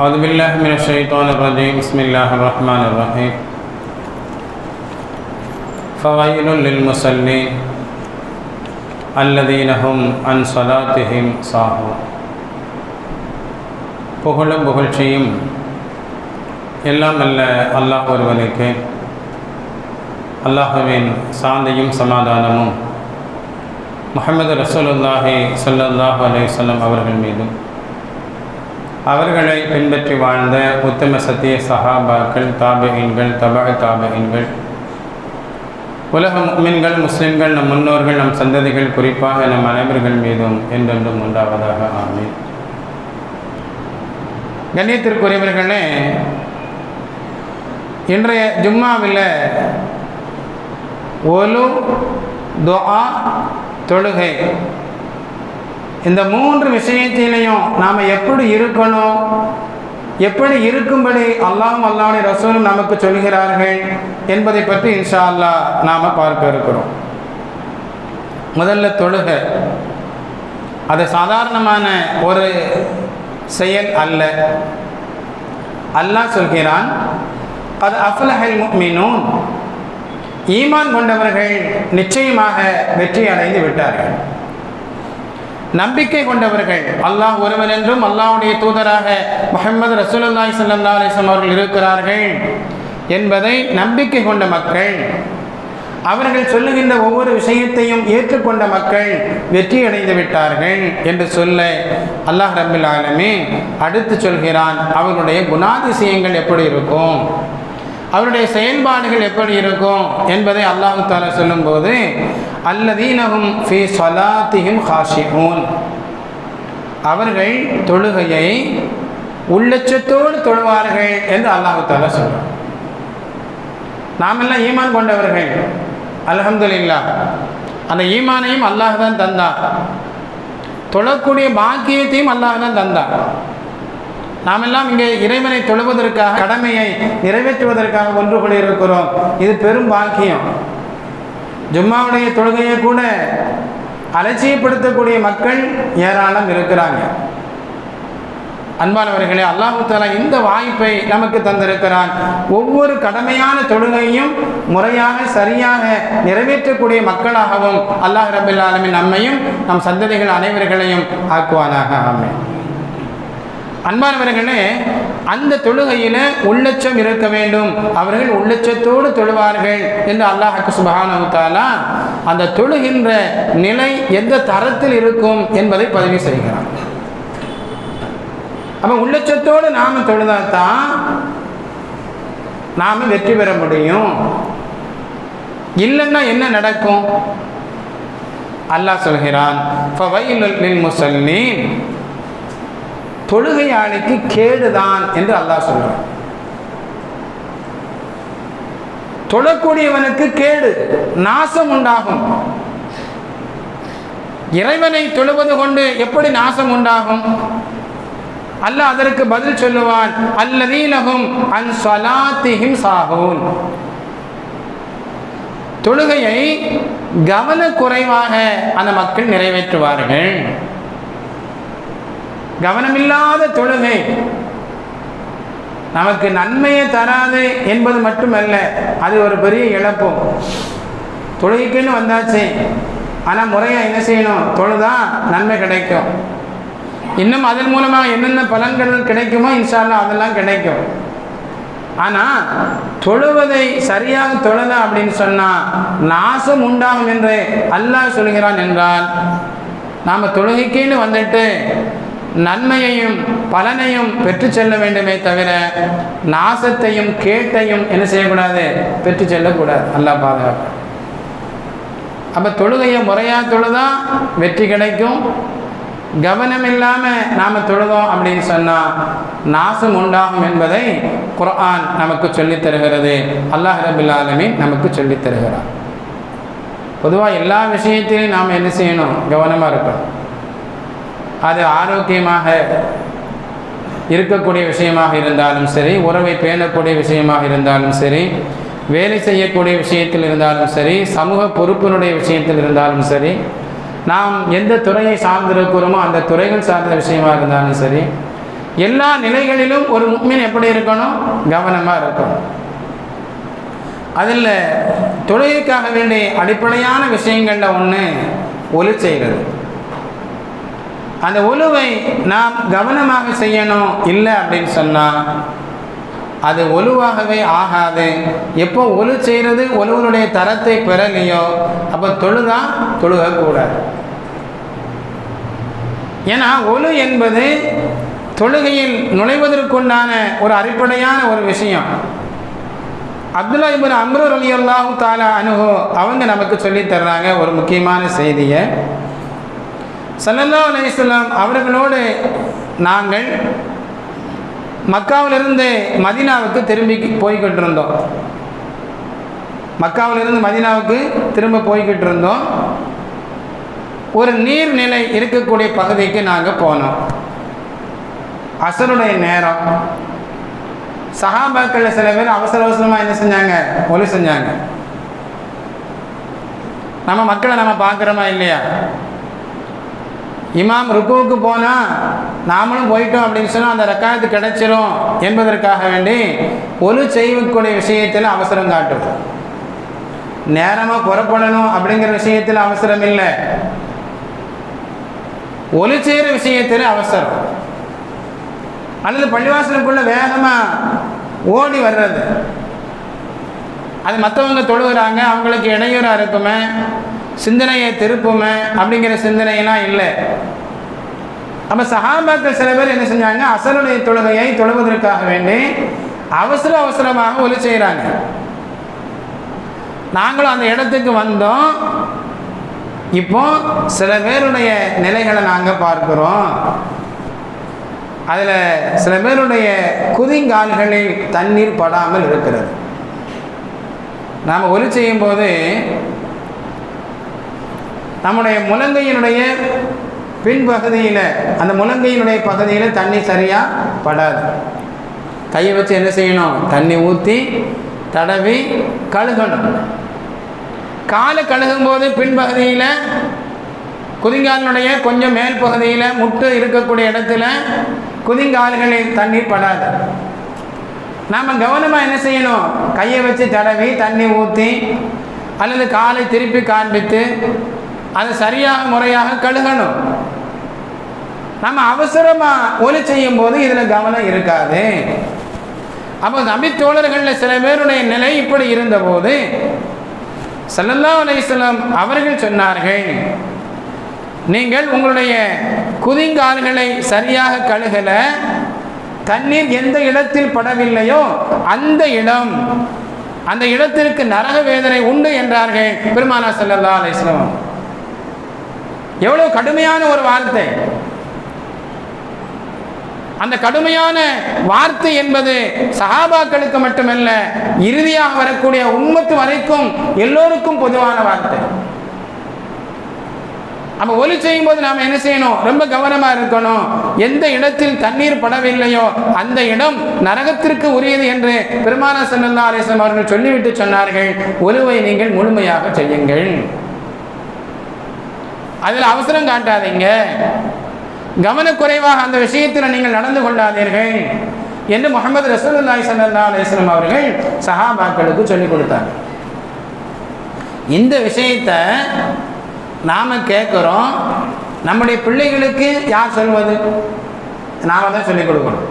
أعوذ بالله من الشيطان الرجيم بسم الله الرحمن الرحيم فويل للمصلين الذين هم عن صلاتهم ساهون புகழும் புகழ்ச்சியும் எல்லாம் அல்ல அல்லாஹ் ஒருவனுக்கு அல்லாஹுவின் சாந்தியும் சமாதானமும் முஹம்மது ரசூலுல்லாஹி ஸல்லல்லாஹு அலைஹி வஸல்லம் அவர்கள் மீதும் அவர்களை பின்பற்றி வாழ்ந்த உத்தம சத்திய சஹாபாக்கள் தாபெயின்கள் தபா தாபெயின்கள் உலக முக்மின்கள் முஸ்லிம்கள் நம் முன்னோர்கள் நம் சந்ததிகள் குறிப்பாக நம் அனைவர்கள் மீதும் என்றென்றும் உண்டாவதாக ஆமீன். கண்ணியத்திற்குரியவர்களே இன்றைய ஜும்மாவில் ஒலு துஆ தொழுகை இந்த மூன்று விஷயத்திலையும் நாம் எப்படி இருக்கணும்? எப்படி இருக்கும்படி அல்லாஹும் அல்லாவுடைய ரசூலும் நமக்கு சொல்கிறார்கள் என்பதை பற்றி இன்ஷா அல்லாஹ் நாம் பார்க்க இருக்கிறோம். முதல்ல தொழுக. அது சாதாரணமான ஒரு செயல் அல்ல. அல்லாஹ் சொல்கிறான் அது அஃலஹல் மீனும் ஈமான் கொண்டவர்கள் நிச்சயமாக வெற்றி அடைந்து விட்டார்கள். நம்பிக்கை கொண்டவர்கள். அல்லாஹ் ஒருவன் என்றும் அல்லாஹ்வுடைய தூதராக முகமது ரசூலுல்லாஹி சல்லா அலிஸ்லாம் அவர்கள் இருக்கிறார்கள் என்பதை நம்பிக்கை கொண்ட மக்கள் அவர்கள் சொல்லுகின்ற ஒவ்வொரு விஷயத்தையும் ஏற்றுக்கொண்ட மக்கள் வெற்றி அடைந்து விட்டார்கள் என்று சொல்ல அல்லாஹ் ரபில் ஆலமே அடுத்து சொல்கிறான் அவர்களுடைய குணாதிசயங்கள் எப்படி இருக்கும்? அவருடைய செயல்பாடுகள் எப்படி இருக்கும் என்பதை அல்லாஹு தாலா சொல்லும்போது அல்லதீனகும் ஃபி சொலாத்தியும் ஹாஷிஹூன் அவர்கள் தொழுகையை உள்ளச்சத்தோடு தொழுவார்கள் என்று அல்லாஹு தாலா சொல்கிறார் நாமெல்லாம் ஈமான் கொண்டவர்கள். அலகம்துல்லா அந்த ஈமானையும் அல்லாஹ் தான் தந்தார் தொழக்கூடிய பாக்கியத்தையும் அல்லாஹ் தான் நாம் நாமெல்லாம் இங்கே இறைவனை தொழுவதற்காக கடமையை நிறைவேற்றுவதற்காக ஒன்று கூட இருக்கிறோம் இது பெரும் பாக்கியம். ஜும்மாவுடைய தொழுகையை கூட அலட்சியப்படுத்தக்கூடிய மக்கள் ஏராளம் இருக்கிறாங்க. அன்பானவர்களே அல்லாஹு தாலா இந்த வாய்ப்பை நமக்கு தந்திருக்கிறான். ஒவ்வொரு கடமையான தொழுகையும் முறையாக சரியாக நிறைவேற்றக்கூடிய மக்களாகவும் அல்லாஹ் ரபில் ஆலமின் நம்மையும் நம் சந்ததிகள் அனைவர்களையும் ஆக்குவானாக. ஆமை அன்பானவர்களே அந்த தொழுகையில் உள்ளச்சம் இருக்க வேண்டும். அவர்கள் உள்ளச்சத்தோடு தொழுவார்கள் என்று அல்லாஹுக்கு சுபஹானு அந்த தொழுகின்ற நிலை எந்த தரத்தில் இருக்கும் என்பதை பதிவு செய்கிறான். அப்போ உள்ளச்சத்தோடு நாம் தொழுதாதான் நாம் வெற்றி பெற முடியும். இல்லைன்னா என்ன நடக்கும்? அல்லாஹ் சொல்கிறான் தொழுகையாளிக்கு கேடுதான் என்று அல்லாஹ் சொல்றான். தொழக்கூடியவனுக்கு கேடு நாசம் உண்டாகும். இறைவனை தொழுவது கொண்டு எப்படி நாசம் உண்டாகும்? அல்லாஹ் அதற்கு பதில் சொல்லுவான் அல்லதீனகும் அன் சலாத்திஹிம் சாகூன் தொழுகையை கவனக்குறைவாக அந்த மக்கள் நிறைவேற்றுவார்கள். கவனமில்லாத தொழுகை. நமக்கு நன்மையை தராது என்பது மட்டுமல்ல அது ஒரு பெரிய இழப்பும் தொழுகைக்குன்னு வந்தாச்சு. ஆனால் முறையாக என்ன செய்யணும்? தொழுதா நன்மை கிடைக்கும். இன்னும் அதன் மூலமாக என்னென்ன பலன்கள் கிடைக்குமோ இன்ஷால்லா அதெல்லாம் கிடைக்கும். ஆனால் தொழுவதை சரியாக தொழுத அப்படின்னு சொன்னால் நாசம் உண்டாகும் என்று அல்லாஹ் சொல்கிறான் என்றால் நாம் தொழுகைக்குன்னு வந்துட்டு நன்மையையும் பலனையும் பெற்று செல்ல வேண்டுமே தவிர நாசத்தையும் கேட்டையும் என்ன செய்யக்கூடாது? பெற்று செல்லக்கூடாது. நல்லா பாதுகாப்பு அப்போ தொழுகையை முறையாக தொழுதா வெற்றி கிடைக்கும்? கவனம் இல்லாமல் நாம் தொழுதோம் அப்படின்னு சொன்னால் நாசம் உண்டாகும் என்பதை குர்ஆன் நமக்கு சொல்லித் தருகிறது. அல்லாஹ் ரபில் ஆலமின் நமக்கு சொல்லித் தருகிறார் பொதுவாக எல்லா விஷயத்திலையும் நாம் என்ன செய்யணும்? கவனமாக இருக்கணும். அது ஆரோக்கியமாக இருக்கக்கூடிய விஷயமாக இருந்தாலும் சரி உறவை பேணக்கூடிய விஷயமாக இருந்தாலும் சரி வேலை செய்யக்கூடிய விஷயத்தில் இருந்தாலும் சரி சமூக பொறுப்பினுடைய விஷயத்தில் இருந்தாலும் சரி நாம் எந்த துறையை சார்ந்திருக்கிறோமோ அந்த துறைகள் சார்ந்த விஷயமாக இருந்தாலும் சரி எல்லா நிலைகளிலும் ஒரு முக்மீன் எப்படி இருக்கணும்? கவனமாக இருக்கணும். அதில் தொழிலுக்காக வேண்டிய அடிப்படையான விஷயங்களில் ஒன்று ஒலி செய்கிறது. அந்த ஒலுவை நாம் கவனமாக செய்யணும் இல்லை அப்படின்னு சொன்னால் அது ஒலுவாகவே ஆகாது. எப்போ ஒழு செய்கிறது ஒழுவனுடைய தரத்தை பெறலையோ அப்போ தொழுதா தொழுகக்கூடாது. ஏன்னா ஒழு என்பது தொழுகையில் நுழைவதற்குண்டான ஒரு அடிப்படையான ஒரு விஷயம். அப்துல்லா இபின் அம்ரு அலி அல்லாஹு தாலா அனுகு அவங்க நமக்கு சொல்லித் தர்றாங்க ஒரு முக்கியமான செய்தியை. சல்லல்லா அலையம் அவர்களோடு நாங்கள் மக்காவிலிருந்து மதினாவுக்கு திரும்பி போய்கிட்டு இருந்தோம் மக்காவிலிருந்து மதினாவுக்கு திரும்ப போய்கிட்டு இருந்தோம் ஒரு நீர்நிலை இருக்கக்கூடிய பகுதிக்கு நாங்கள் போனோம். அசருடைய நேரம். சகாபாக்கள் சில பேர் அவசர அவசரமாக என்ன செஞ்சாங்க? ஒலி செஞ்சாங்க. நம்ம மக்களை நம்ம பார்க்குறோமா இல்லையா? இமாம் ருக்குவுக்கு போனால் நாமளும் போயிட்டோம் அப்படின்னு சொன்னால் அந்த ரக்காயத்து கிடைச்சிரும் என்பதற்காக வேண்டி ஒலு செய்யக்கூடிய விஷயத்தில் அவசரம் காட்டும். நேரமாக புறப்படணும் அப்படிங்கிற விஷயத்தில் அவசரம் இல்லை. ஒலி செய்கிற விஷயத்தில் அவசரம். அல்லது பள்ளிவாசலுக்குள்ள வேகமாக ஓடி வர்றது. அது மற்றவங்க தொழுகிறாங்க அவங்களுக்கு இடையூறாக இருக்குமே சிந்தனையை திருப்புமே அப்படிங்கிற சிந்தனையெல்லாம் இல்லை. அப்போ சஹாபாக்கள் சில பேர் என்ன செஞ்சாங்க? அசலுடைய தொழுகையை தொழுவதற்காக வேண்டி அவசர அவசரமாக ஒலி செய்கிறாங்க நாங்களும் அந்த இடத்துக்கு வந்தோம். இப்போ சில பேருடைய நிலைகளை நாங்கள் பார்க்குறோம். அதில் சில பேருடைய குதிங்கால்களில் தண்ணீர் படாமல் இருக்கிறது. நாம் ஒலி செய்யும்போது நம்முடைய முழங்கையினுடைய பின்பகுதியில் அந்த முழங்கையினுடைய பகுதியில் தண்ணி சரியாக படாது. கையை வச்சு என்ன செய்யணும்? தண்ணி ஊற்றி தடவி கழுகணும். காலை கழுகும் போது பின்பகுதியில் குதிங்காலினுடைய கொஞ்சம் மேல் பகுதியில் முட்டு இருக்கக்கூடிய இடத்துல குதிங்கால்களில் தண்ணீர் படாது. நாம் கவனமாக என்ன செய்யணும்? கையை வச்சு தடவி தண்ணி ஊற்றி அல்லது காலை திருப்பி காண்பித்து அதை சரியாக முறையாக கழுகணும். நம்ம அவசரமாக ஒலி செய்யும் போது இதில் கவனம் இருக்காது. அப்போ நபி தோழர்களில் சில பேருடைய நிலை இப்படி இருந்தபோது சல்லல்லா அலையம் அவர்கள் சொன்னார்கள் நீங்கள் உங்களுடைய குதிங்கால்களை சரியாக கழுகல தண்ணீர் எந்த இடத்தில் படவில்லையோ அந்த இடம் அந்த இடத்திற்கு நரக வேதனை உண்டு என்றார்கள் பெருமானா சல்லல்லா அலிஸ்லாம் எவ்வளவு கடுமையான ஒரு வார்த்தை. அந்த கடுமையான வார்த்தை என்பது சஹாபாக்களுக்கு மட்டுமல்ல இறுதியாக வரக்கூடிய உண்மத்து வரைக்கும் எல்லோருக்கும் பொதுவான வார்த்தை. நம்ம ஒலி செய்யும் போது நாம் என்ன செய்யணும்? ரொம்ப கவனமாக இருக்கணும். எந்த இடத்தில் தண்ணீர் படவில்லையோ அந்த இடம் நரகத்திற்கு உரியது என்று பெருமான சல்லா அலிஸ்லாம் அவர்கள் சொல்லிவிட்டு சொன்னார்கள். ஒலுவை நீங்கள் முழுமையாக செய்யுங்கள். அதில் அவசரம் காட்டாதீங்க. கவனக்குறைவாக அந்த விஷயத்தில் நீங்கள் நடந்து கொள்ளாதீர்கள் என்று முகமது ரசூலுல்லாய் சல்லா அலிஸ்லாம் அவர்கள் சஹாபாக்களுக்கு சொல்லிக் கொடுத்தாங்க. இந்த விஷயத்தை நாம் கேட்குறோம். நம்முடைய பிள்ளைகளுக்கு யார் சொல்வது? நாம் தான் சொல்லிக் கொடுக்கணும்.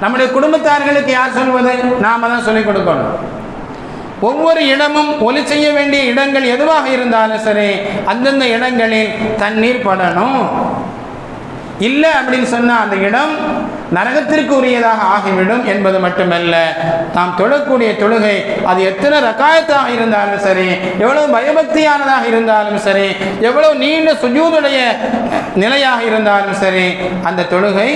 நம்முடைய குடும்பத்தார்களுக்கு யார் சொல்வது? நாம் தான் சொல்லிக் கொடுக்கணும். ஒவ்வொரு இடமும் ஒலி செய்ய வேண்டிய இடங்கள் எதுவாக இருந்தாலும் சரி அந்தந்த இடங்களில் தண்ணீர் படணும். இல்லை அப்படின்னு சொன்னால் அந்த இடம் நரகத்திற்கு உரியதாக ஆகிவிடும் என்பது மட்டுமல்ல. நாம் தொழக்கூடிய தொழுகை அது எத்தனை ரக்காயத்தாக இருந்தாலும் சரி எவ்வளவு பயபக்தியானதாக இருந்தாலும் சரி எவ்வளவு நீண்ட சுஜூதுடைய நிலையாக இருந்தாலும் சரி அந்த தொழுகை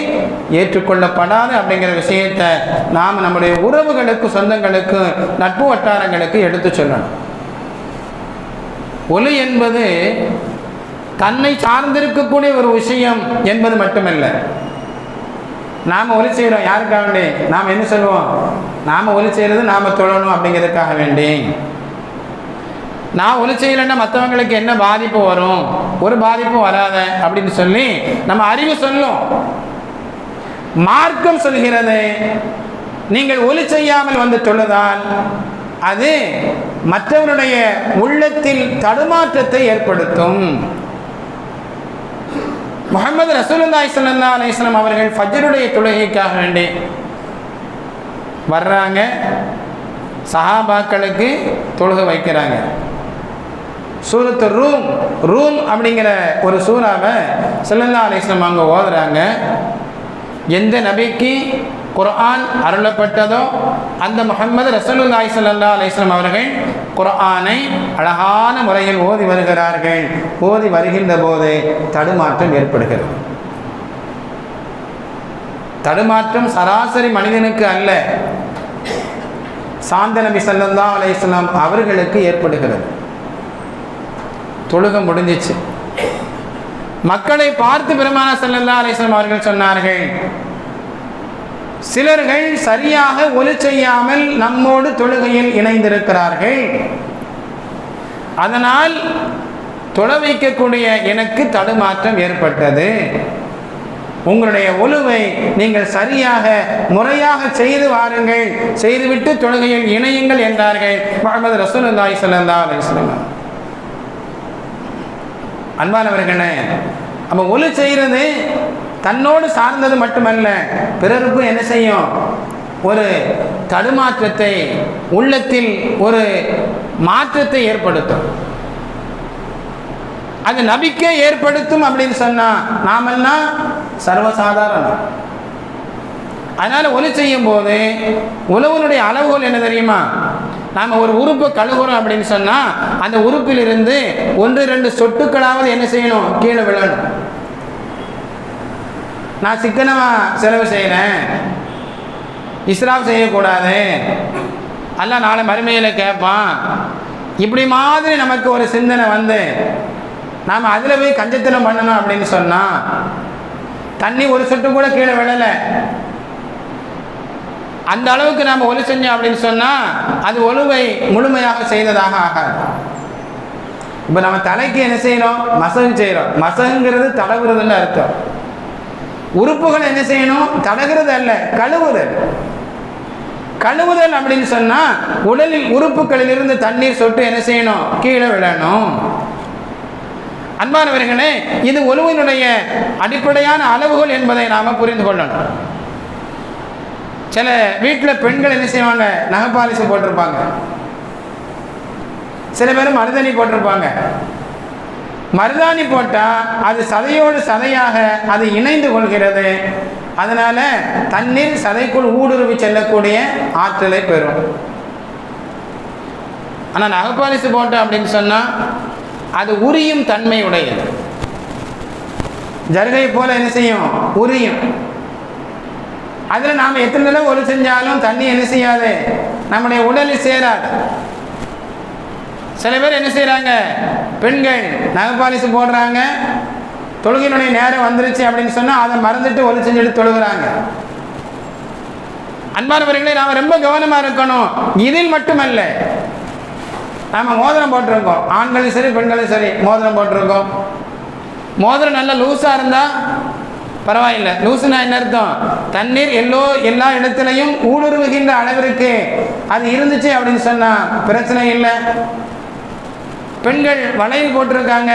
ஏற்றுக்கொள்ளப்படாது அப்படிங்கிற விஷயத்தை நாம் நம்முடைய உறவுகளுக்கு சொந்தங்களுக்கு நட்பு வட்டாரங்களுக்கு எடுத்து சொல்லணும். ஒலி என்பது தன்னை சார்ந்திருக்கக்கூடிய ஒரு விஷயம் என்பது மட்டுமல்ல. நாம் ஒலி செய்கிறோம் யாருக்காக வேண்டி? நாம் என்ன சொல்லுவோம்? நாம் ஒலி செய்கிறது நாம் தொழணும் அப்படிங்கிறதுக்காக வேண்டி. நான் ஒலி செய்யலைன்னா மற்றவங்களுக்கு என்ன பாதிப்பு வரும்? ஒரு பாதிப்பும் வராத அப்படின்னு சொல்லி நம்ம அறிவு சொல்லும். மார்க்கம் சொல்கிறது நீங்கள் ஒலி செய்யாமல் வந்து தொழுதால் அது மற்றவருடைய உள்ளத்தில் தடுமாற்றத்தை ஏற்படுத்தும். முகமது ரசூலுல்லாஹி ஸல்லல்லாஹு அலைஹி வஸல்லம் அவர்கள் ஃபஜ்ருடைய தொழுகைக்காக வேண்டி வர்றாங்க. சஹாபாக்களுக்கு தொழுகை வைக்கிறாங்க. சூரத்து ரூம் ரூம் அப்படிங்கிற ஒரு சூறாவை ஸல்லல்லாஹு அலைஹி அங்கே ஓதுறாங்க. எந்த நபிக்கு குர்ஆன் அருளப்பட்டதோ அந்த முகமது ரசூலுல்லாஹி ஸல்லல்லாஹு அலிஸ்லாம் அவர்கள் குர்ஆனை அழகான முறையில் ஓதி வருகிறார்கள். ஓதி வருகின்ற போது தடுமாற்றம் ஏற்படுகிறது. தடுமாற்றம் சராசரி மனிதனுக்கு அல்ல. சாந்த நபி சல்லா அலைஹி அவர்களுக்கு ஏற்படுகிறது. தொழுகம் முடிஞ்சிச்சு. மக்களை பார்த்து பெருமான செல்லல்லா அலைஹி அவர்கள் சொன்னார்கள் சிலர்கள் சரியாக ஒலி செய்யாமல் நம்மோடு தொழுகையில் இணைந்திருக்கிறார்கள். அதனால் தொழ வைக்கக்கூடிய எனக்கு தடுமாற்றம் ஏற்பட்டது. உங்களுடைய ஒழுவை நீங்கள் சரியாக முறையாக செய்து வாருங்கள். செய்துவிட்டு தொழுகையில் இணையுங்கள் என்றார்கள். முகமது ரசூலுல்லாய் ஸல்லல்லாஹு அலைஹி சொல்லுங்கள் அன்பானவர்களே அப்போ ஒலி செய்கிறது தன்னோடு சார்ந்தது மட்டுமல்ல பிறருக்கும் என்ன செய்யும்? ஒரு தடுமாற்றத்தை உள்ளத்தில் ஒரு மாற்றத்தை ஏற்படுத்தும். அது நபிக்கே ஏற்படுத்தும் அப்படின்னு சொன்னா நாமெல்லாம் சர்வசாதாரணம். அதனால ஒலி செய்யும் போது உழவனுடைய அளவுகள் என்ன தெரியுமா? நாம் ஒரு உறுப்பை கழுகுறோம் அப்படின்னு சொன்னால் அந்த உறுப்பிலிருந்து ஒன்று ரெண்டு சொட்டுக்களாவது என்ன செய்யணும்? கீழே விழணும். நான் சிக்கனமாக செலவு செய்கிறேன் இஸ்ராப் செய்யக்கூடாது. அல்ல நாளை மறுமையில் கேட்பான் இப்படி மாதிரி நமக்கு ஒரு சிந்தனை வந்து நாம் அதில் போய் கஞ்சத்தனம் பண்ணணும் அப்படின்னு சொன்னால் தண்ணி ஒரு சொட்டு கூட கீழே விழலை. அந்த அளவுக்கு நாம் ஒலி செஞ்சோம் அப்படின்னு சொன்னால் அது ஒழுவை முழுமையாக செய்ததாக ஆகாது. இப்போ நம்ம தலைக்கு என்ன செய்யணும் மசகு செய்கிறோம் மசகுங்கிறது தடவுறதுன்னு அர்த்தம். உறுப்புகள் என்ன செய்யணும்? தடகிறது அல்ல கழுவுதல் கழுவுதல் அப்படின்னு சொன்னால் உடலில் உறுப்புகளில் இருந்து தண்ணீர் சொட்டு என்ன செய்யணும்? கீழே விழணும். அன்பானவர்களே இது ஒழுவினுடைய அடிப்படையான அளவுகள் என்பதை நாம் புரிந்து கொள்ளணும். சில வீட்டில் பெண்கள் என்ன செய்வாங்க? நகைப்பாலிசு போட்டிருப்பாங்க. சில பேர் மருதணி போட்டிருப்பாங்க. மருதாணி போட்டால் அது சதையோடு சதையாக அது இணைந்து கொள்கிறது. அதனால தண்ணீர் சதைக்குள் ஊடுருவி செல்லக்கூடிய ஆற்றலை பெறும். ஆனால் நகப்பாலிசு போட்டோம் அப்படின்னு சொன்னால் அது உரியும் தன்மை உடையது. ஜருகை போல என்ன செய்யும்? உரியும். அதில் நாம் எத்தனை தடவை ஒரு செஞ்சாலும் தண்ணி என்ன செய்யாது? நம்முடைய உடலில் சேராது. சில பேர் என்ன செய்கிறாங்க பெண்கள் நகைப்பாலிசு போடுறாங்க. தொழுகையினுடைய நேரம் வந்துருச்சு அப்படின்னு சொன்னால் அதை மறந்துட்டு ஒலி செஞ்சுட்டு தொழுகிறாங்க. அன்பானவர்களே நாம் ரொம்ப கவனமாக இருக்கணும். இதில் மட்டுமல்ல நாம் மோதிரம் போட்டிருக்கோம். ஆண்களும் சரி பெண்களும் சரி மோதிரம் போட்டிருக்கோம். மோதிரம் நல்லா லூஸாக இருந்தால் பரவாயில்லை. லூசுனா என்ன அர்த்தம்? தண்ணீர் எல்லோ எல்லா இடத்துலையும் ஊடுருவுகின்ற அளவிற்கு அது இருந்துச்சு அப்படின்னு சொன்னால் பிரச்சனை இல்லை. பெண்கள் வளையல் போட்டிருக்காங்க.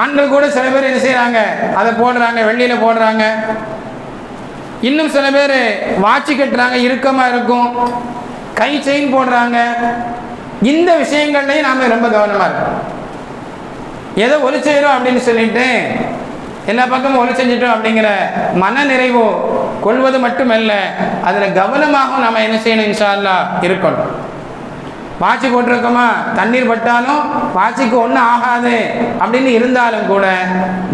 ஆண்கள் கூட சில பேர் என்ன செய்கிறாங்க அதை போடுறாங்க வெள்ளியில் போடுறாங்க. இன்னும் சில பேர் வாட்சி கட்டுறாங்க இறுக்கமாக இருக்கும். கை செயின் போடுறாங்க. இந்த விஷயங்கள்லையும் நாம் ரொம்ப கவனமாக இருக்கோம் ஏதோ ஒலி செய்கிறோம் அப்படின்னு சொல்லிட்டு எல்லா பக்கமும் ஒலி செஞ்சிட்டோம் அப்படிங்கிற மன நிறைவு கொள்வது மட்டுமல்ல அதில் கவனமாகவும் நாம் என்ன செய்யணும் இன்ஷா இருக்கணும். பாய்ச்சி போட்டிருக்கோமா தண்ணீர் பட்டாலும் பாய்ச்சிக்கு ஒன்றும் ஆகாது. அப்படின்னு இருந்தாலும் கூட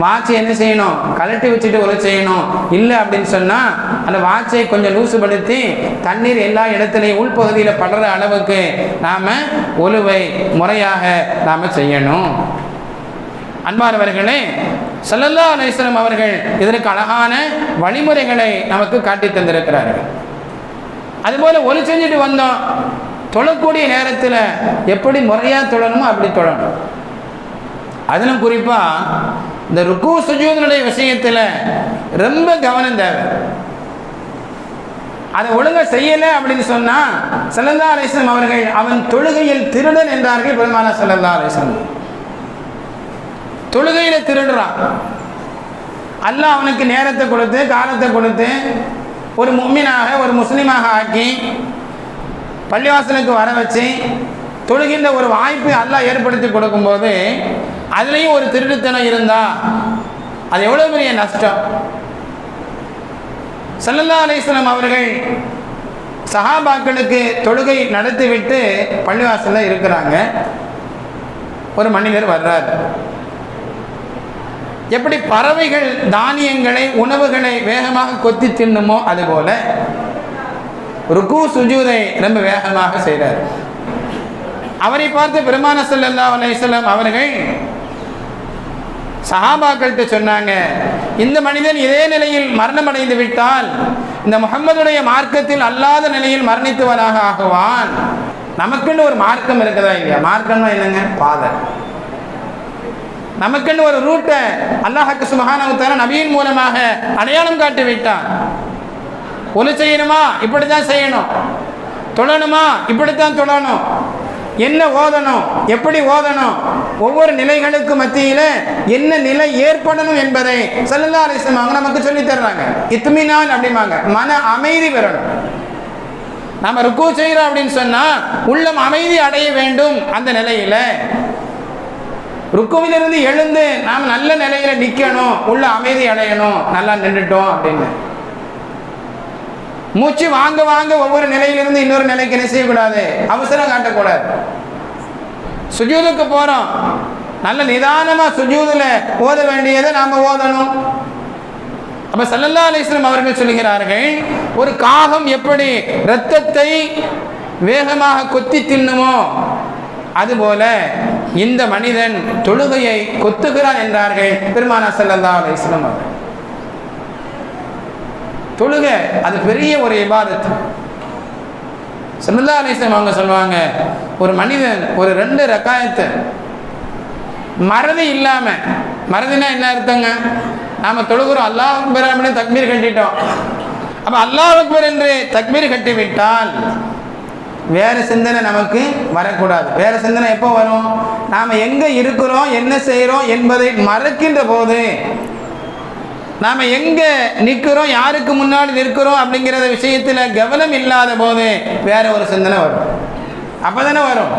வாட்சி என்ன செய்யணும்? கழட்டி வச்சுட்டு ஒலி செய்யணும். இல்லை அப்படின்னு சொன்னால் அந்த வாட்சை கொஞ்சம் லூசுபடுத்தி தண்ணீர் எல்லா இடத்துலையும் உள்பகுதியில் படுற அளவுக்கு நாம் ஒலுவை முறையாக நாம் செய்யணும். அன்பானவர்களே சல்லல்லா அலிஸ்லாம் அவர்கள் இதற்கு அழகான வழிமுறைகளை நமக்கு காட்டி தந்திருக்கிறார்கள். அதுபோல் ஒலி செஞ்சுட்டு வந்தோம். தொழக்கூடிய நேரத்தில் எப்படி முறையாக தொழணுமோ அப்படி தொழணும். அதிலும் குறிப்பாக இந்த ருக்கு சுஜூதனுடைய விஷயத்தில் ரொம்ப கவனம் தேவை. அதை ஒழுங்கா செய்யலை அப்படின்னு சொன்னால் சல்லல்லா அலிஸ்லாம் அவர்கள் அவன் தொழுகையில் திருடன் என்றார்கள் பெருமானா சல்லல்லா அலிஸ்லாம் தொழுகையில் திருடுறான். அல்லாஹ் அவனுக்கு நேரத்தை கொடுத்து காலத்தை கொடுத்து ஒரு மும்மினாக ஒரு முஸ்லீமாக ஆக்கி பள்ளிவாசலுக்கு வர வச்சு தொழுகின்ற ஒரு வாய்ப்பை அல்லாஹ் ஏற்படுத்தி கொடுக்கும்போது அதுலேயும் ஒரு திருட்டுத்தனம் இருந்தால் அது எவ்வளோ பெரிய நஷ்டம்? சல்லல்லா அலிஸ்லாம் அவர்கள் சஹாபாக்களுக்கு தொழுகை நடத்திவிட்டு பள்ளிவாசலில் இருக்கிறாங்க. ஒரு மனிதர் வர்றார். எப்படி பறவைகள் தானியங்களை உணவுகளை வேகமாக கொத்தி தின்னுமோ அதுபோல் ருக்கு சுஜூதை ரொம்ப வேகமாக செய்கிறார் அவரை பார்த்து பெருமான செல்லல்லா அலையம் அவர்கள் சஹாபாக்கள்கிட்ட சொன்னாங்க இந்த மனிதன் இதே நிலையில் மரணமடைந்து விட்டால் இந்த முகம்மதுடைய மார்க்கத்தில் அல்லாத நிலையில் மரணித்தவனாக ஆகுவான். நமக்குன்னு ஒரு மார்க்கம் இருக்குதா இல்லையா? மார்க்கம்னா என்னங்க? பாதை. நமக்குன்னு ஒரு ரூட்டை அல்லாஹக்கு சுமகானவத்தான நபியின் மூலமாக அடையாளம் காட்டி விட்டான். ஒலி செய்யணுமா? இப்படித்தான் செய்யணும். தொழணுமா இப்படித்தான் தொழணும் என்ன ஓதணும்? எப்படி ஓதணும்? ஒவ்வொரு நிலைகளுக்கு மத்தியில் என்ன நிலை ஏற்படணும் என்பதை சல்லல்லா அலிஸ்லாம் அவங்க நமக்கு சொல்லி தர்றாங்க. இத்மினான் அப்படிம்பாங்க. மன அமைதி பெறணும். நம்ம ருக்கு செய்கிறோம் அப்படின்னு சொன்னால் உள்ளம் அமைதி அடைய வேண்டும் அந்த நிலையில். ருக்குவிலிருந்து எழுந்து நாம் நல்ல நிலையில் நிற்கணும் உள்ள அமைதி அடையணும். நல்லா நின்றுட்டோம் அப்படின்னு. மூச்சு வாங்க வாங்க ஒவ்வொரு நிலையிலிருந்து இன்னொரு நிலைக்கு என்ன செய்யக்கூடாது? அவசரம் காட்டக்கூடாது. சுஜூதுக்கு போறோம். நல்ல நிதானமா சுஜூதுல ஓத வேண்டியதை நாம ஓதணும். அப்ப சல்லல்லா அலிஸ்லம் அவர்கள் சொல்லுகிறார்கள் ஒரு காகம் எப்படி இரத்தத்தை வேகமாக கொத்தி தின்னுமோ அதுபோல இந்த மனிதன் தொழுகையை கொத்துகிறான் என்றார்கள் பெருமானா சல்லல்லா அலிஸ்லம் அவர்கள். தொழுக. அது பெரிய ஒரு இபாதத்து சல்லல்லா அலிஸ்லம் அவங்க சொல்லுவாங்க ஒரு மனிதன் ஒரு ரெண்டு ரக்காயத்தை மறதி இல்லாம மறதினா என்ன அர்த்தங்க? நாம தொழுகிறோம் அல்லாஹ் அக்பர் அப்படின்னு கட்டிட்டோம். அப்ப அல்லாஹ் அக்பர் என்று தக்மீர் கட்டிவிட்டால் வேற சிந்தனை நமக்கு வரக்கூடாது. வேற சிந்தனை எப்போ வரும்? நாம் எங்கே இருக்கிறோம் என்ன செய்கிறோம் என்பதை மறக்கின்ற போது நாம் எங்கே நிற்கிறோம் யாருக்கு முன்னாடி நிற்கிறோம் அப்படிங்கிறத விஷயத்தில் கவனம் இல்லாத போது வேற ஒரு சிந்தனை வரும். அப்போ தானே வரும்.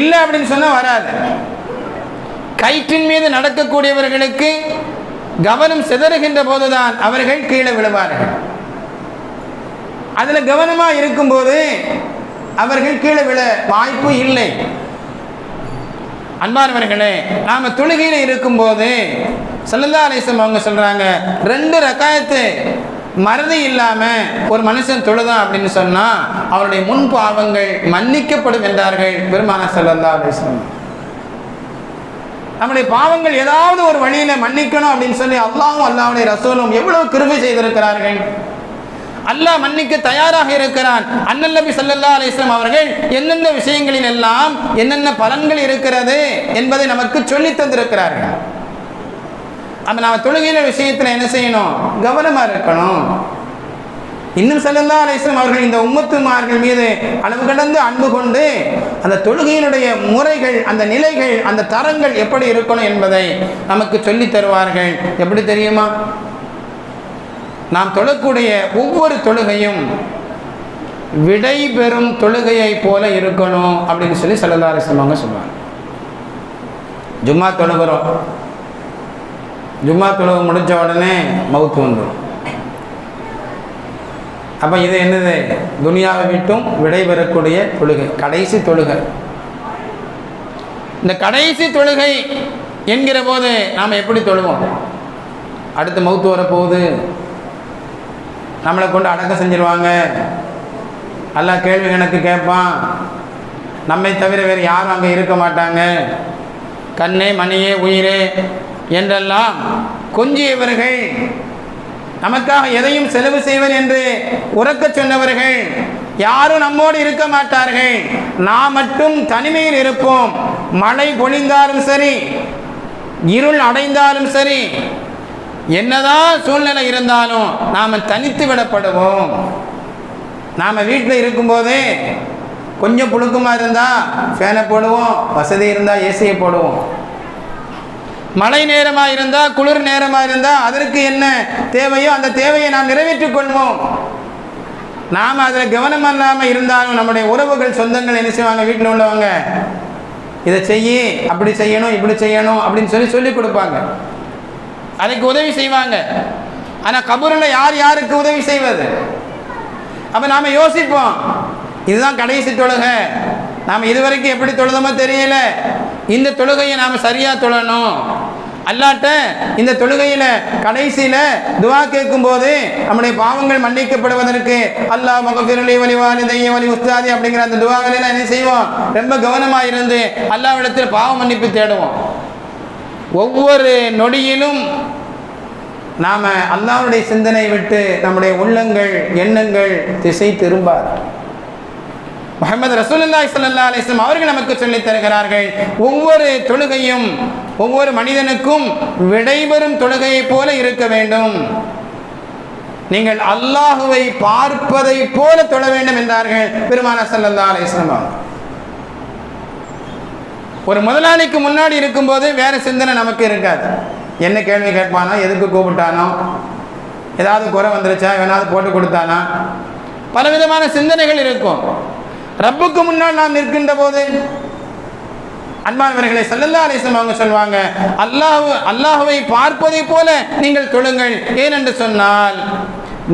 இல்லை அப்படின்னு சொன்னால் வராது. கயிற்றின் மீது நடக்கக்கூடியவர்களுக்கு கவனம் சிதறுகின்ற போதுதான் அவர்கள் கீழே விழுவார்கள். அதில் கவனமாக இருக்கும்போது அவர்கள் கீழே விழ வாய்ப்பு இல்லை. அன்பானவர்களே நாம் தொழுகையில் இருக்கும்போது சல்லல்லா அலிஸ்லம் அவங்க சொல்கிறாங்க ரெண்டு ரக்காயத்து மறதி இல்லாமல் ஒரு மனுஷன் தொழுதான் அப்படின்னு சொன்னால் அவருடைய முன் பாவங்கள் மன்னிக்கப்படும் என்றார்கள் பெருமான சல்லல்லா அலிஸ்லம் நம்முடைய பாவங்கள் ஏதாவது ஒரு வழியில் மன்னிக்கணும் அப்படின்னு சொல்லி அல்லாவும் அல்லாவுடைய ரசூலும் எவ்வளவு கிருபை செய்திருக்கிறார்கள். அல்லாஹ் மன்னிக்க தயாராக இருக்கிறான். அண்ணல் நபி சல்லா அலிஸ்லாம் அவர்கள் எந்தெந்த விஷயங்களில் எல்லாம் என்னென்ன பலன்கள் இருக்கிறது என்பதை நமக்கு சொல்லி தந்திருக்கிறார்கள். அப்ப நாம தொழுகையில விஷயத்துல என்ன செய்யணும்? கவனமா இருக்கணும். இன்னும் செல்லல்லா அலிஸ்லாம் அவர்கள் இந்த உம்மத்துமார்கள் மீது அளவு கடந்து அன்பு கொண்டு அந்த தொழுகையினுடைய முறைகள் அந்த நிலைகள் அந்த தரங்கள் எப்படி இருக்கணும் என்பதை நமக்கு சொல்லி தருவார்கள். எப்படி தெரியுமா? நாம் தொழக்கூடிய ஒவ்வொரு தொழுகையும் விடை பெறும் தொழுகையை போல இருக்கணும் அப்படின்னு சொல்லி சல்லல்லா சொல்லுவாங்க. ஜும்மா தொழுகிறோம். ஜும்மா தொழுகை முடிஞ்ச உடனே மவுத்து வந்துடும் அப்போ இது என்னது? துனியாவை விட்டும் விடைபெறக்கூடிய தொழுகை கடைசி தொழுகை. இந்த கடைசி தொழுகை என்கிற போது நாம் எப்படி தொழுவோம்? அடுத்து மவுத்து வரப்போகுது. நம்மளை கொண்டு அடக்கம் செஞ்சிருவாங்க. எல்லாம் கேள்வி கணக்கு கேட்பான். நம்மை தவிர வேறு யாரும் அங்கே இருக்க மாட்டாங்க. கண்ணே மணியே உயிரே என்றெல்லாம் கொஞ்சியவர்கள். நமக்காக எதையும் செலவு செய்வர் என்று உறக்கச் சொன்னவர்கள். யாரும் நம்மோடு இருக்க மாட்டார்கள். நாம் மட்டும் தனிமையில் இருப்போம். மழை பொழிந்தாலும் சரி இருள் அடைந்தாலும் சரி என்னதான் சூழ்நிலை இருந்தாலும் நாம் தனித்து விடப்படுவோம். நாம் வீட்டில் இருக்கும்போதே கொஞ்சம் புழுக்கமாக இருந்தால் ஃபேனை போடுவோம் வசதி இருந்தால் ஏசியை போடுவோம். மழை நேரமாக இருந்தால் குளிர் நேரமாக இருந்தால் அதற்கு என்ன தேவையோ அந்த தேவையை நாம் நிறைவேற்றிக் கொள்வோம். நாம் அதில் கவனம் இல்லாமல் இருந்தாலும் நம்முடைய உறவுகள் சொந்தங்கள் என்ன செய்வாங்க? வீட்டில் உள்ளவங்க இதை செய்யி அப்படி செய்யணும் இப்படி செய்யணும் அப்படின்னு சொல்லி சொல்லி கொடுப்பாங்க. அதுக்கு உதவி செய்வாங்க. ஆனால் கபூரில் யார் யாருக்கு உதவி செய்வது? அப்போ நாம் யோசிப்போம். இதுதான் கடைசி தொழுகை. நாம் இதுவரைக்கும் எப்படி தொழுதோமோ தெரியல. இந்த தொழுகையை நாம் சரியாக தொழணும். அல்லாட்ட இந்த தொழுகையில் கடைசியில் துவா கேட்கும்போது நம்முடைய பாவங்கள் மன்னிக்கப்படுவதற்கு அல்லாஹ் மகபிரலி வலிவாலி தெய்யம் வலி உஸ்தாதி அப்படிங்கிற அந்த துவாகளில் என்ன செய்வோம்? ரொம்ப கவனமாக இருந்து அல்லாவிடத்தில் பாவ மன்னிப்பு தேடுவோம். ஒவ்வொரு நொடியிலும் நாம் அல்லாவுடைய சிந்தனை விட்டு நம்முடைய உள்ளங்கள் எண்ணங்கள் திசை திரும்பார். முகமது ரசூலுல்லாய் சல்லா அலைஹி அவர்கள் நமக்கு சொல்லித் தருகிறார்கள் ஒவ்வொரு தொழுகையும் ஒவ்வொரு மனிதனுக்கும் விடைபெறும் தொழுகையைப் போல இருக்க வேண்டும். நீங்கள் அல்லாஹுவை பார்ப்பதை போல தொழ வேண்டும் என்றார்கள் பெருமான ஸல்லல்லாஹு அலைஹி அவர்கள். ஒரு முதலாளிக்கு முன்னாடி இருக்கும்போது வேறு சிந்தனை நமக்கு இருக்காது. என்ன கேள்வி கேட்பானோ எதுக்கு கூப்பிட்டானோ ஏதாவது குறை வந்துருச்சா வேணாவது போட்டு கொடுத்தானா? பலவிதமான சிந்தனைகள் இருக்கும். ரப்புக்கு முன்னால் நாம் நிற்கின்ற போது அன்பானவர்களை செல்லல்லா அலிஸ்லாம் அவங்க சொல்லுவாங்க அல்லாஹ் அல்லாஹுவை பார்ப்பதை போல நீங்கள் தொழுங்கள். ஏனென்று சொன்னால்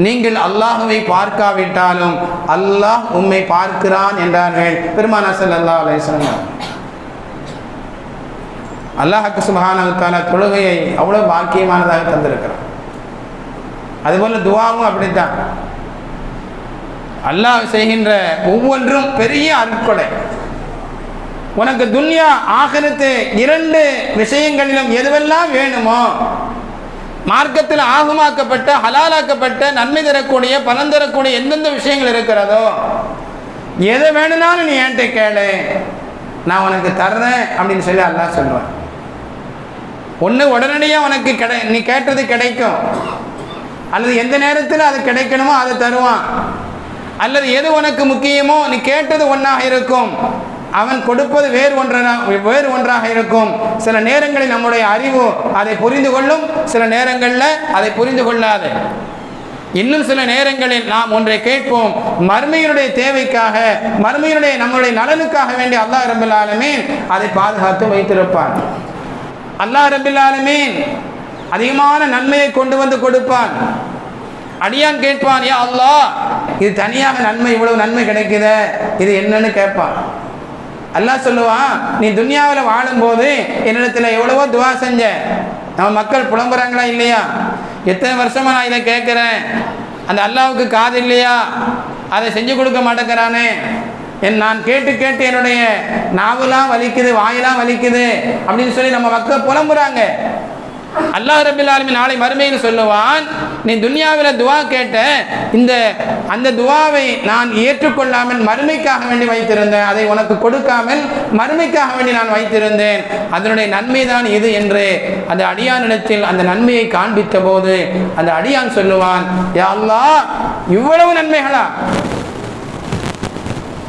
நீங்கள் அல்லாஹுவை பார்க்காவிட்டாலும் அல்லாஹ் உம்மை பார்க்கிறான் என்றார்கள். பெருமானா செல்லல்லா அலிஸ்லாம் அல்லாஹக்கு சுபஹானத்தால தொழுகையை அவ்வளோ பாக்கியமானதாக தந்திருக்கிறான். அதுபோல் துவாவும் அப்படித்தான். அல்லாஹ் செய்கின்ற ஒவ்வொன்றும் பெரிய அருட்கொடை. உனக்கு துன்யா ஆகரத்து இரண்டு விஷயங்களிலும் எதுவெல்லாம் வேணுமோ மார்க்கத்தில் ஆகமாக்கப்பட்ட ஹலாலாக்கப்பட்ட நன்மை தரக்கூடிய பலன் தரக்கூடிய எந்தெந்த விஷயங்கள் இருக்கிறதோ எதை வேணும்னாலும் நீ என்கிட்ட கேளு. நான் உனக்கு தர்றேன் அப்படின்னு சொல்லி அல்லாஹ் சொல்லுவேன். ஒன்று உடனடியாக உனக்கு கிடை நீ கேட்டது கிடைக்கும். அல்லது எந்த நேரத்தில் அது கிடைக்கணுமோ அதை தருவான். அல்லது எது உனக்கு முக்கியமோ நீ கேட்டது ஒன்றாக இருக்கும். அவன் கொடுப்பது வேறு ஒன்றாக வேறு ஒன்றாக இருக்கும். சில நேரங்களில் நம்முடைய அறிவு அதை புரிந்து கொள்ளும் சில நேரங்களில் அதை புரிந்து கொள்ளாது. இன்னும் சில நேரங்களில் நாம் ஒன்றை கேட்போம் மருமையினுடைய தேவைக்காக மருமையினுடைய நம்முடைய நலனுக்காக வேண்டிய அல்லாஹ் ரபுல் அதை பாதுகாத்து வைத்திருப்பான். அல்லாஹ் ரபில்லாலுமீன் அதிகமான நன்மையை கொண்டு வந்து கொடுப்பான். அடியான் கேட்பான் யா அல்லா இது தனியாக நன்மை இவ்வளவு நன்மை கிடைக்குதே இது என்னன்னு கேட்பான். அல்லாஹ் சொல்லுவான் நீ துன்யாவில் வாழும்போது என்னிடத்தில் எவ்வளவோ துவா செஞ்ச நம்ம மக்கள் புலம்புறாங்களா இல்லையா? எத்தனை வருஷமா நான் இதை கேட்குறேன்? அந்த அல்லாவுக்கு காது இல்லையா? அதை செஞ்சு கொடுக்க மாட்டேங்கிறானே. நான் கேட்டு கேட்டு என்னுடைய நாவெல்லாம் வலிக்குது வாயெல்லாம் வலிக்குது அப்படின்னு சொல்லி நம்ம மக்கள் புலம்புறாங்க. அல்லாஹ் ரபில் ஆலமி நாளை மறுமையில் சொல்லுவான் நீ துன்யாவில் துவா கேட்ட இந்த அந்த துவாவை நான் ஏற்றுக்கொள்ளாமல் மறுமைக்காக வேண்டி வைத்திருந்தேன். அதை உனக்கு கொடுக்காமல் மறுமைக்காக வேண்டி நான் வைத்திருந்தேன். அதனுடைய நன்மை தான் இது என்று அந்த அடியானிடத்தில் அந்த நன்மையை காண்பித்த போது அந்த அடியான் சொல்லுவான் யா இவ்வளவு நன்மைகளா?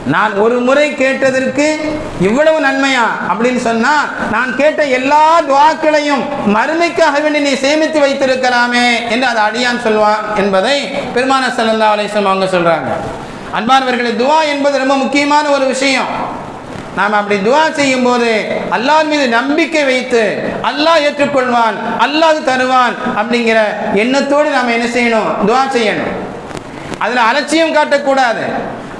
நான் ஒரு முறை கேட்டதற்கு இவ்வளவு நன்மையா? அப்படின்னு சொன்னா நான் கேட்ட எல்லா துவாக்களையும் மறுமைக்காக வேண்டி நீ சேமித்து வைத்திருக்கலாமே என்று அது அடியான் சொல்வான் என்பதை பெருமான சல்லா அலிஸ்லாம் அவங்க சொல்றாங்க. அன்பானவர்களை துவா என்பது ரொம்ப முக்கியமான ஒரு விஷயம். நாம் அப்படி துவா செய்யும் போது அல்லாஹ் மீது நம்பிக்கை வைத்து அல்லாஹ் ஏற்றுக்கொள்வான் அல்லாஹ் தருவான் அப்படிங்கிற எண்ணத்தோடு நாம் என்ன செய்யணும்? துவா செய்யணும். அதில் அலட்சியம் காட்டக்கூடாது.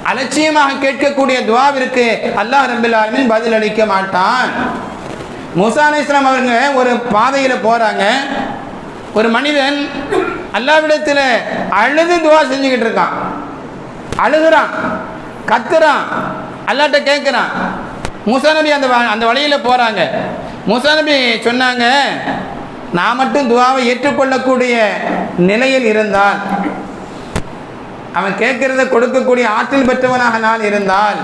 அலட்சியமாக கேட்கக்கூடிய துவாவிற்கு அல்லாஹ் ரபில் ஆலமின் பதில் அளிக்க மாட்டான். மூசா இஸ்லாம் அவருங்க ஒரு பாதையில் போகிறாங்க ஒரு மனிதன் அல்லாவிடத்தில் அழுது துவா செஞ்சுக்கிட்டு இருக்கான். அழுகுறான் கத்துறான் அல்லாட்ட கேட்குறான் முசா நபி அந்த வ- அந்த வழியில் போகிறாங்க முசா நபி சொன்னாங்க நான் மட்டும் துவாவை ஏற்றுக்கொள்ளக்கூடிய நிலையில் இருந்தால் அவன் கேட்கறத கொடுக்கக்கூடிய ஆற்றல் பெற்றவனாக நான் இருந்தால்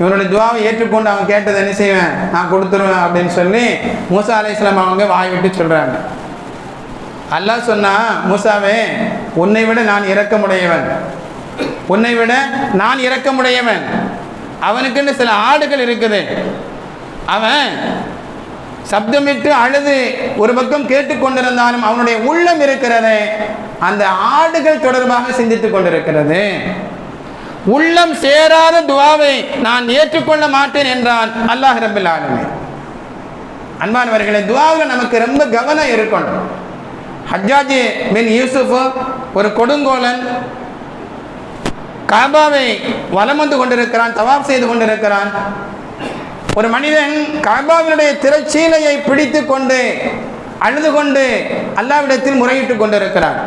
இவனுடைய துவாவை ஏற்றுக்கொண்டு அவன் கேட்டதை என்ன செய்வேன்? நான் கொடுத்துருவேன் அப்படின்னு சொல்லி மூசா அலைஹிஸ்ஸலாம் அவங்க வாய் விட்டு சொல்கிறாங்க அல்லாஹ் சொன்னா மூசாவே உன்னை விட நான் இறக்கமுடையவன் உன்னை விட நான் இறக்கமுடையவன் அவனுக்குன்னு சில ஆடுகள் இருக்குது. அவன் சப்தமிட்டு அழுது ஒரு பக்கம் கேட்டுக்கொண்டிருந்தாலும் அவனுடைய உள்ளம் இருக்கிறது. அந்த ஆடுகள் தொடர்பாக சிந்தித்துக் கொண்டிருக்கிறது. உள்ளம் சேராத துவாவை நான் ஏற்றுக்கொள்ள மாட்டேன் என்றான் அல்லாஹ் ரபில் ஆலமே அன்பானவர்களே துவாவில் நமக்கு ரொம்ப கவனம் இருக்கணும். ஹஜ்ஜாஜி பின் யூசுஃப் ஒரு கொடுங்கோலன் காபாவை வலம் வந்து கொண்டிருக்கிறான் தவாப் செய்து கொண்டிருக்கிறான். ஒரு மனிதன் கபாவினுடைய திரைச்சீலையை பிடித்து கொண்டு அழுது கொண்டு அல்லாவிடத்தில் முறையிட்டு கொண்டிருக்கிறார்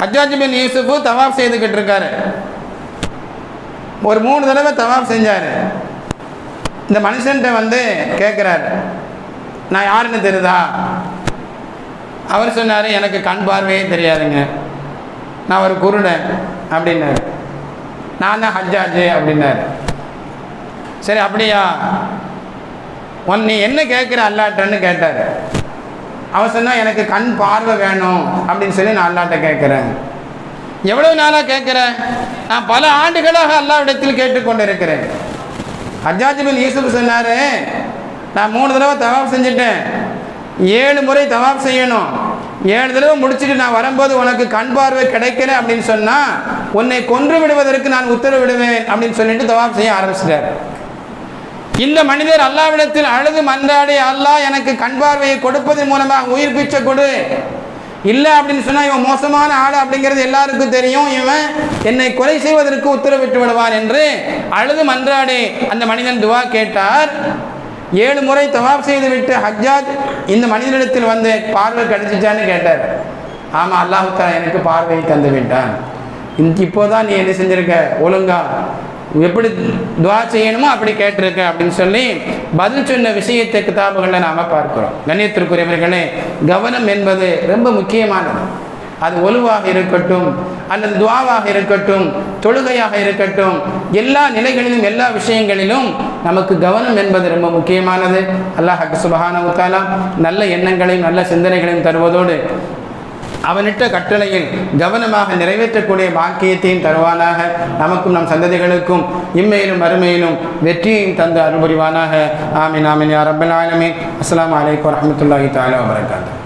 ஹஜ்ஜாஜ் பின் யூசுஃபு தவாப் செய்துக்கிட்டு இருக்காரு. ஒரு மூணு தடவை தவாப் செஞ்சார். இந்த மனுஷன்ட்ட வந்து கேட்குறாரு நான் யாருன்னு தெரியுதா? அவர் சொன்னார் எனக்கு கண் பார்வையே தெரியாதுங்க. நான் ஒரு குருடன் அப்படின்னாரு. நான் தான் ஹஜ்ஜாஜ் அப்படின்னாரு. சரி அப்படியா? உன் நீ என்ன கேட்குற அல்லாட்டன்னு கேட்டார். அவன் சொன்னால் எனக்கு கண் பார்வை வேணும் அப்படின்னு சொல்லி நான் அல்லாட்ட கேட்குறேன். எவ்வளவு நாளாக கேட்குறேன்? நான் பல ஆண்டுகளாக அல்லாவிடத்தில் கேட்டுக்கொண்டிருக்கிறேன். இருக்கிறேன் பின் யூசுப் சொன்னார் நான் மூணு தடவை தவாப் செஞ்சுட்டேன். ஏழு முறை தவாப் செய்யணும். ஏழு தடவை முடிச்சுட்டு நான் வரும்போது உனக்கு கண் பார்வை கிடைக்கல அப்படின்னு சொன்னால் உன்னை கொன்று விடுவதற்கு நான் உத்தரவிடுவேன் அப்படின்னு சொல்லிட்டு தவாப் செய்ய ஆரம்பிச்சிட்டார். இந்த மனிதர் அல்லாவிடத்தில் அழுது மன்றாடி அல்லாஹ் எனக்கு கண் பார்வையை கொடுப்பதன் மூலமாக உயிர் பிச்சை கொடு. இல்லை அப்படின்னு சொன்னால் இவன் மோசமான ஆடு அப்படிங்கிறது எல்லாருக்கும் தெரியும். இவன் என்னை கொலை செய்வதற்கு உத்தரவிட்டு விடுவான் என்று அழுது மன்றாடி அந்த மனிதன் துவா கேட்டார். ஏழு முறை தவாப் செய்து விட்டு ஹஜ்ஜாஜ் இந்த மனிதனிடத்தில் வந்து பார்வை கிடைச்சிச்சான்னு கேட்டார். ஆமாம் அல்லாஹு எனக்கு பார்வையை தந்து விட்டான். இந்த இப்போதான் நீ என்ன செஞ்சிருக்க? ஒழுங்கா எப்படி துவா செய்யணுமோ அப்படி கேட்டிருக்க அப்படின்னு சொல்லி பதில் சொன்ன விஷயத்தை கிதாபுகளில் நாம் பார்க்கிறோம். கண்ணியத்திற்குரியவர்களே கவனம் என்பது ரொம்ப முக்கியமானது. அது ஒலுவாக இருக்கட்டும் அல்லது துவாவாக இருக்கட்டும் தொழுகையாக இருக்கட்டும் எல்லா நிலைகளிலும் எல்லா விஷயங்களிலும் நமக்கு கவனம் என்பது ரொம்ப முக்கியமானது. அல்லாஹ் சுபஹானஹு உத்தாலா நல்ல எண்ணங்களையும் நல்ல சிந்தனைகளையும் தருவதோடு அவனிட்ட கட்டளையில் கவனமாக நிறைவேற்றக்கூடிய பாக்கியத்தையும் தருவானாக. நமக்கும் நம் சந்ததிகளுக்கும் இம்மையிலும் மறுமையிலும் வெற்றியையும் தந்து அருள்புரிவானாக. ஆமீன் ஆமீன் யார் ரப்பல் ஆலமீன். அஸ்லாம் வலைக்கம் வரமத்துல்லாஹி தாலா வபரகாத்துஹு.